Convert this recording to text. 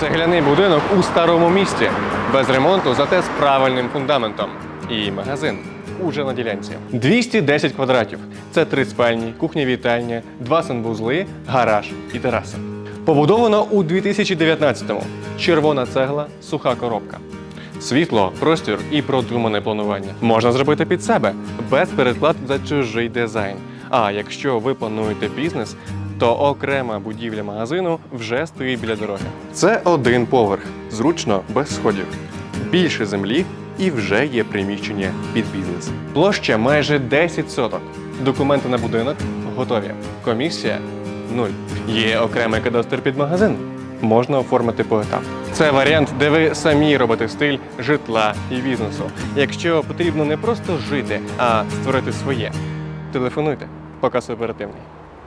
Цегляний будинок у старому місті, без ремонту, зате з правильним фундаментом. І магазин уже на ділянці. 210 квадратів. Це три спальні, кухня вітальня, два санвузли, гараж і тераса. Побудовано у 2019-му. Червона цегла, суха коробка. Світло, простір і продумане планування можна зробити під себе без переплат за чужий дизайн. А якщо ви плануєте бізнес, то окрема будівля магазину вже стоїть біля дороги. Це один поверх, зручно без сходів. Більше землі і вже є приміщення під бізнес. Площа майже 10 соток. Документи на будинок готові. Комісія нуль. Є окремий кадастр під магазин. Можна оформити поетапно. Це варіант, де ви самі робите стиль житла і бізнесу. Якщо потрібно не просто жити, а створити своє. Телефонуйте, показ оперативний.